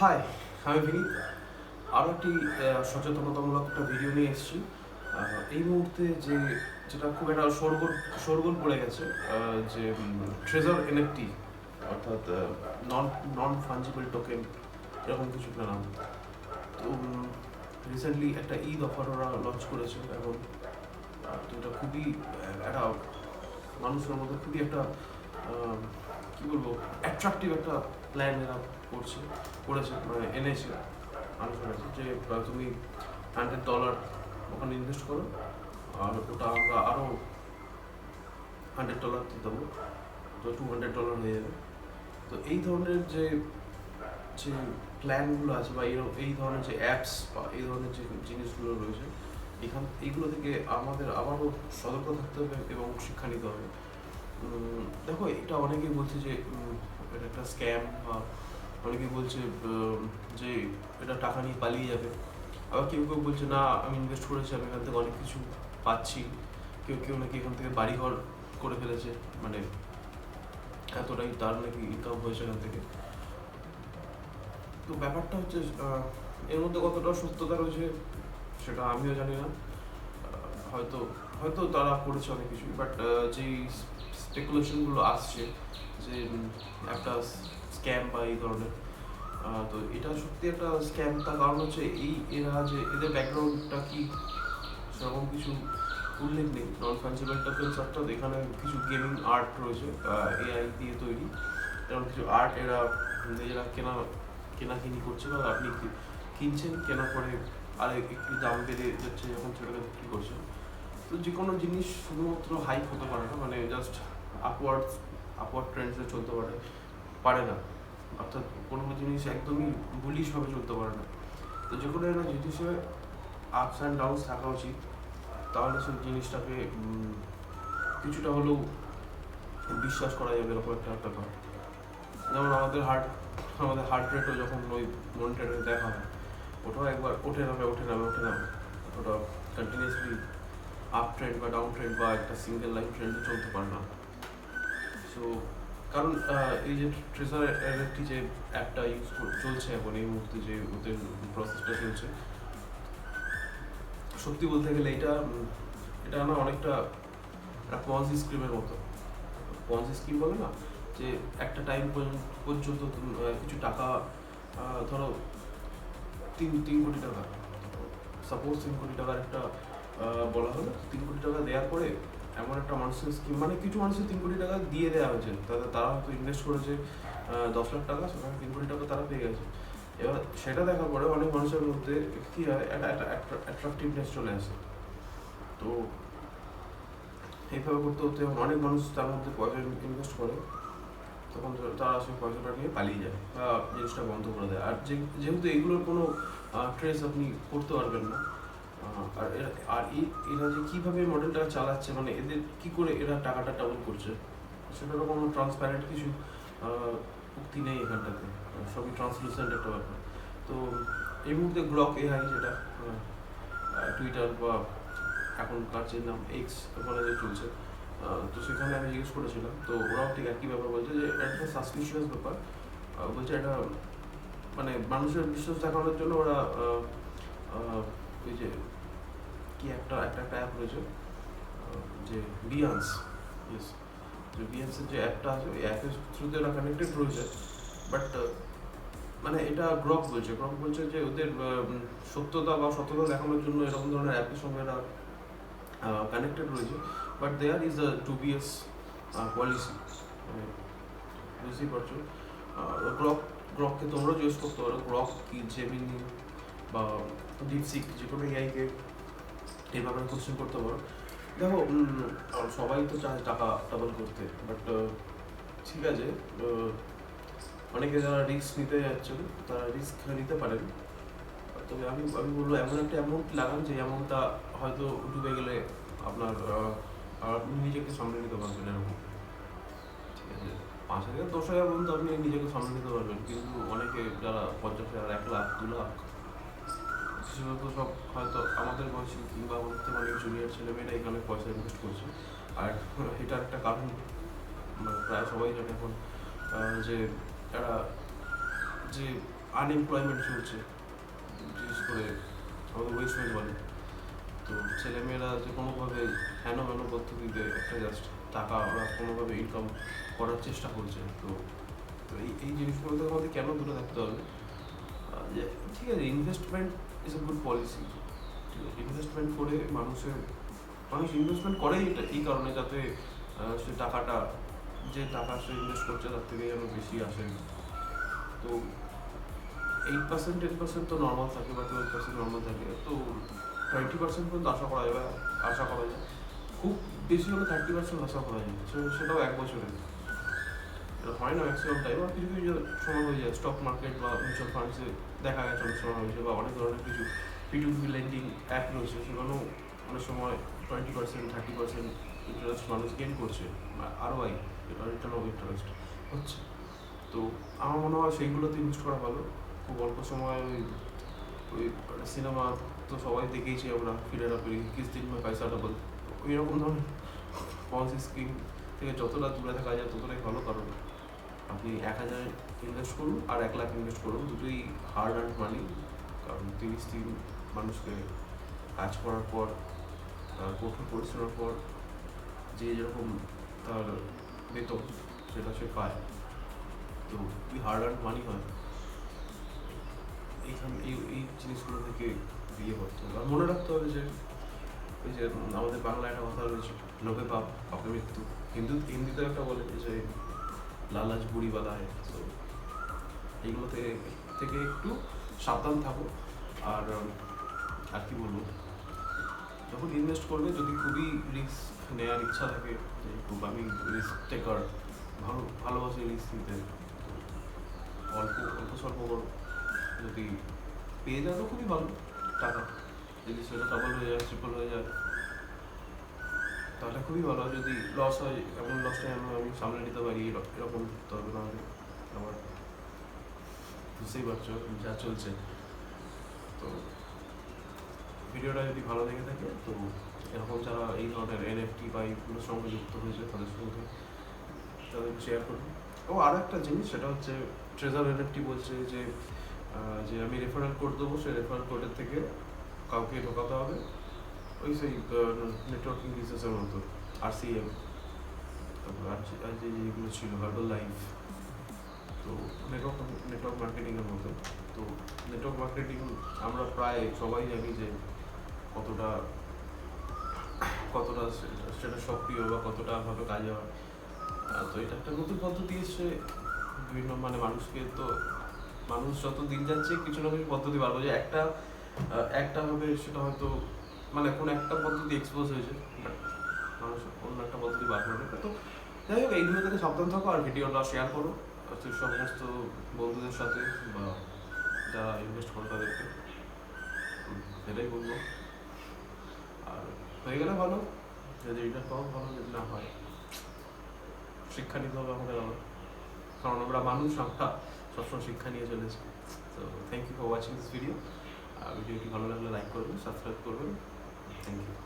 High আমি বিনীত আরও একটি সচেতনতামূলক একটা ভিডিও নিয়ে এসেছি। এই মুহূর্তে যে, যেটা খুব একটা শোরগোল শোরগোল পড়ে গেছে যে ট্রেজার এনএফটি অর্থাৎ নন নন ফাঞ্জিবল টোকেন এরকম কিছু একটা নাম। তো রিসেন্টলি একটা ঈদ অফার ওরা লঞ্চ করেছে এবং তো এটা খুবই একটা মানুষের মধ্যে খুবই একটা কী বলব অ্যাট্রাকটিভ একটা প্ল্যান এরা করছে, করেছে মানে এনেছে। মানুষের কাছে যে তুমি হান্ড্রেড ডলার ওখানে ইনভেস্ট করো, আর ওটা আমরা আরও হান্ড্রেড ডলার দেবো। তো টু হান্ড্রেড ডলার হয়ে যাবে। তো এই ধরনের যে যে প্ল্যানগুলো আছে বা এই এই ধরনের যে অ্যাপস বা এই ধরনের যে জিনিসগুলো রয়েছে, এখান এইগুলো থেকে আমাদের আবারও সতর্ক থাকতে হবে এবং শিক্ষা নিতে হবে। দেখো, এটা অনেকেই বলছে যে এটা একটা স্ক্যাম বা অনেকেই বলছে যে এটা টাকা নিয়ে পালিয়ে যাবে। আবার কেউ কেউ বলছে, না, আমি ইনভেস্ট করেছি, আমি এখান থেকে অনেক কিছু পাচ্ছি। কেউ কেউ নাকি এখান থেকে বাড়িঘর করে ফেলেছে মানে এতটাই তার নাকি ইনকাম হয়েছে এখান থেকে। তো ব্যাপারটা হচ্ছে এর মধ্যে কতটা সত্যতা রয়েছে, সেটা আমিও জানি না। হয়তো হয়তো তারা করেছে অনেক কিছু বাট যেই স্পেকুলেশনগুলো আসছে যে একটা স্ক্যাম বা এই ধরনের তো এটা সত্যি একটা স্ক্যাম তার কারণ হচ্ছে এই, এরা যে, এদের ব্যাকগ্রাউন্ডটা কি, সেরকম কিছু উল্লেখ নেই। নন ফাঞ্জিবল টোকেন্স অর্থাৎ এখানে কিছু গেমিং আর্ট রয়েছে এআই দিয়ে তৈরি। এরকম কিছু আর্ট এরা, নিজেরা কেনা, কেনাকিনি করছে বা আপনি কিনছেন, কেনার পরে আর একটু দাম বেড়ে যাচ্ছে যখন সেটাকে বিক্রি করছেন। তো যে কোনো জিনিস শুধুমাত্র হাইপ হতে পারে না মানে জাস্ট আপওয়ার্ড আপওয়ার্ড ট্রেন্ডসে চলতে পারে। পারে না। অর্থাৎ কোনো জিনিস একদমই বুলিশভাবে চলতে পারে না। তো যে কোনো একটা জিনিসে আপস অ্যান্ড ডাউনস থাকা উচিত। তাহলে সেই জিনিসটাকে কিছুটা হলেও বিশ্বাস করা যাবে এরকম একটা ব্যাপার। যেমন আমাদের হার্ট আমাদের হার্ট রেটও যখন ওই মনিটরে দেখা হয় ওটাও একবার ওঠে নামে ওঠে নামে ওঠে নামে। ওটা কন্টিনিউসলি আপ ট্রেন্ড বা ডাউন ট্রেন্ড বা একটা সিঙ্গেল লাইন ট্রেন্ডে চলতে পারে না। সো কারণ এই যে ট্রেজার একটি যে অ্যাপটা ইউজ চলছে এখন, এই মুহূর্তে যে ওদের প্রসেসটা চলছে, সত্যি বলতে গেলে এটা এটা না অনেকটা একটা পঞ্জি স্কিমের মতো। পঞ্জি স্কিম বলে না, যে একটা টাইম পর্যন্ত কিছু টাকা ধরো তিন তিন কোটি টাকা সাপোজ তিন কোটি টাকার একটা বলা হলো তিন কোটি টাকা দেওয়ার পরে এমন একটা মানুষের স্কিম মানে কিছু মানুষের তিন কোটি টাকা দিয়ে দেওয়া হয়েছে। তাদের তারা হয়তো ইনভেস্ট করেছে দশ লাখ টাকা, সেখানে তিন কোটি টাকা তারা পেয়ে গেছে। এবার সেটা দেখার পরে অনেক মানুষের মধ্যে কি হয়, একটা একটা অ্যাট্রাকটিভনেস চলে আসে। তো এইভাবে করতে করতে অনেক মানুষ তার মধ্যে পয়সা ইনভেস্ট করে। তখন তারা সেই পয়সাটা নিয়ে পালিয়ে যায় বা জিনিসটা বন্ধ করে দেয়। আর যেহেতু এগুলোর কোনো ট্রেস আপনি করতে পারবেন না আর এরা, আর এই- এরা যে কীভাবে মডেলটা চালাচ্ছে মানে এদের কি করে এরা টাকাটা ডাবল করছে? সেটারও কোনো ট্রান্সপ্যারেন্ট কিছু উক্তি নেই এখানটাতে। সবই ট্রান্সলুসেন্ট একটা ব্যাপার। তো এই মুহূর্তে গ্লক এআই যেটা টুইটার বা এখনকার যে নাম এক্স ওখানে যে চলছে তো সেখানে আমি জিজ্ঞেস করেছিলাম। তো ওরাও ঠিক একই ব্যাপার বলছে যে একটা সাসপিশিয়াস ব্যাপার। বলছে এটা মানে মানুষের বিশ্বাস দেখানোর জন্য ওরা ওই যে কি একটা একটা একটা অ্যাপ রয়েছে যে বিয়ান্স ইয়েস যে বিয়ান্সের যে অ্যাপটা আছে, ওই অ্যাপের থ্রুতে ওরা কানেক্টেড রয়েছে বাট মানে এটা গ্রক বলছে। গ্রক বলছে যে ওদের সত্যতা বা সত্যতা দেখানোর জন্য এরকম ধরনের অ্যাপের সঙ্গে এরা কানেক্টেড রয়েছে বাট দেয়ার ইজ আ টুবিএস পলিসি মানে বুঝতেই পারছ। গ্রক গ্রককে তোমরা ইউজ করতে পারো। গ্রক কি জেমিনি বা ডিপসিক যে কোনো এআইকে এইভাবে কোশ্চেন করতে পারো দেখো সবাই তো চায় টাকা ডাবল করতে বাট ঠিক আছে অনেকে যারা রিস্ক নিতে যাচ্ছেন, তারা রিস্ক নিতে পারেন। তবে আমি আমি বলব, এমন একটা অ্যামাউন্ট লাগান, যে অ্যামাউন্টটা হয়তো ডুবে গেলে আপনার আপনি নিজেকে সামলে নিতে পারবেন এরকম। ঠিক আছে? পাঁচ হাজার, দশ হাজার পর্যন্ত আপনি নিজেকে সামলে নিতে পারবেন, কিন্তু অনেকে যারা পঞ্চাশ হাজার, এক লাখ, দু লাখ বিশেষত সব হয়তো আমাদের বয়সী কিংবা থেকে অনেক জুনিয়র ছেলেমেয়েরা এখানে পয়সা ইনভেস্ট করছে। আর এটা একটা কারণ প্রায় সবাই জানে এখন যে তারা যে আনএমপ্লয়মেন্ট চলছে, বিশেষ করে আমাদের ওয়েস্ট বেঙ্গলে তো ছেলেমেয়েরা যে কোনোভাবে হেন মেন পদ্ধতিতে একটা জাস্ট টাকা ওরা কোনোভাবে ইনকাম করার চেষ্টা করছে। তো তো এই এই জিনিসগুলো থেকে আমাদের কেন দূরে থাকতে হবে? যে ঠিক আছে investment is a good policy investment করে মানুষের, মানুষ ইনভেস্টমেন্ট করেই এটা, এই কারণে যাতে সে টাকাটা, যে টাকা সে ইনভেস্ট করছে তার থেকে যেন বেশি আসে। তো এইট পার্সেন্ট টেন পার্সেন্ট তো নর্মাল থাকে বা টুয়েলভ পার্সেন্ট নর্মাল থাকে, তো টোয়েন্টি পার্সেন্ট পর্যন্ত আশা করা যাবে আশা করা যায়। খুব বেশি হলে থার্টি পার্সেন্ট আশা করা যায়। সেটাও এক বছরে এটা হয় না ম্যাক্সিমাম টাইম আর কিছু কিছু সময় হয়ে যায় স্টক মার্কেট বা মিউচুয়াল ফান্ডসে দেখা গেছে অনেক সময় হয়েছে বা অনেক ধরনের কিছু পিটুপি লেন্ডিং অ্যাপ রয়েছে সেখানেও অনেক সময় twenty percent thirty percent interest মানুষ গেন করছে আরও আই রিটার্ন অফ ইন্টারেস্ট হচ্ছে। তো আমার মনে হয় সেইগুলোতে ইনভেস্ট করা ভালো। খুব অল্প সময় ওই ওই সিনেমা তো সবাই দেখেইছি আমরা, ফিরে না পেরি কিস দিন মে পয়সা ডবল ওই রকম ধরনের পলিসি স্কিম থেকে যতটা দূরে থাকা যায় ততটাই ভালো, কারণ আপনি এক হাজার ইনভেস্ট করুন আর এক লাখ ইনভেস্ট করুন, দুটোই হার্ড আর্ন মানি কারণ তিরিশ দিন মানুষকে কাজ করার পর কঠোর পরিশ্রমের পর যে যেরকম তার বেতন, সেটা সে পায়। তো খুবই হার্ড আর্ন মানি হয়, এইখান, এই এই জিনিসগুলো থেকে বিয়ে করতে হবে। আর মনে রাখতে হবে যে, ওই যে আমাদের বাংলায় একটা কথা রয়েছে, লোভে পাপ, পাপে মৃত্যু। হিন্দু হিন্দিতে একটা বলে যে লালাজ বুড়ি বালা হয়। তো এইগুলো থেকে থেকে একটু সাবধান থাকো। আর আর কি বলব? যখন ইনভেস্ট করবে, যদি খুবই রিস্ক নেওয়ার ইচ্ছা থাকে, যে খুব আমি রিস্ক টেকার ভালো, ভালোবাসি রিস্ক নিতে। অল্প অল্প স্বল্প যদি পেয়ে যাও তো খুবই ভালো। টাকা। যদি সেটা ডবল হয়ে যায় ট্রিপল হয়ে যায় তাহলে খুবই ভালো, যদি লস হয়, এমন লসটা যেন আমি সামলে নিতে পারি, এর- এরকম তবে নাহলে আমার বুঝতেই পারছ যা চলছে। তো ভিডিওটা যদি ভালো লেগে থাকে, তো এরকম যারা এই ধরনের এনএফটি বা এইগুলোর সঙ্গে যুক্ত হয়েছে, তাদের সঙ্গে তাদেরকে শেয়ার করুন। ও, আর একটা জিনিস, সেটা হচ্ছে ট্রেজার এনএফটি বলছে যে যে আমি রেফারেল কোড দেবো, সেই রেফারেল কোডের থেকে কাউকে ঢোকাতে হবে। ওই সেই নেটওয়ার্কিং বিজনেসের মতো আর সি এম তারপর আর যে- যেগুলো ছিল হার্বাল লাইফ তো নেটওয়ার্ক নেটওয়ার্ক মার্কেটিংয়ের মতো, তো নেটওয়ার্ক মার্কেটিং আমরা প্রায় সবাই জানি যে কতটা কতটা সেটা সক্রিয় বা কতটা ভাবে কাজে হয়। তো এটা একটা নতুন পদ্ধতি এসছে। বিভিন্ন মানে মানুষকে তো, মানুষ যত দিন যাচ্ছে, কিছু না কিছু পদ্ধতি বার যে একটা একটা হবে সেটা হয়তো মানে কোন একটা পদ্ধতি এক্সপোজ হয়েছে মানুষ অন্য একটা পদ্ধতি বার করে তো যাই হোক, এইগুলো থেকে সাবধান থাকো আর ভিডিওটা শেয়ার করো। সমস্ত বন্ধুদের সাথে বা যারা ইনভেস্ট করো তাদেরকে সেটাই বলব। আর হয়ে গেলে ভালো, যদি রিটার্ন পাও, ভালো, যদি না হয়, শিক্ষা নিতে হবে আমাদের আবার। কারণ আমরা মানুষ, আমরা সবসময় শিক্ষা নিয়ে চলেছি। তো thank you for watching this video ভিডিওটি ভালো লাগলে লাইক করবেন সাবস্ক্রাইব করবেন। Thank you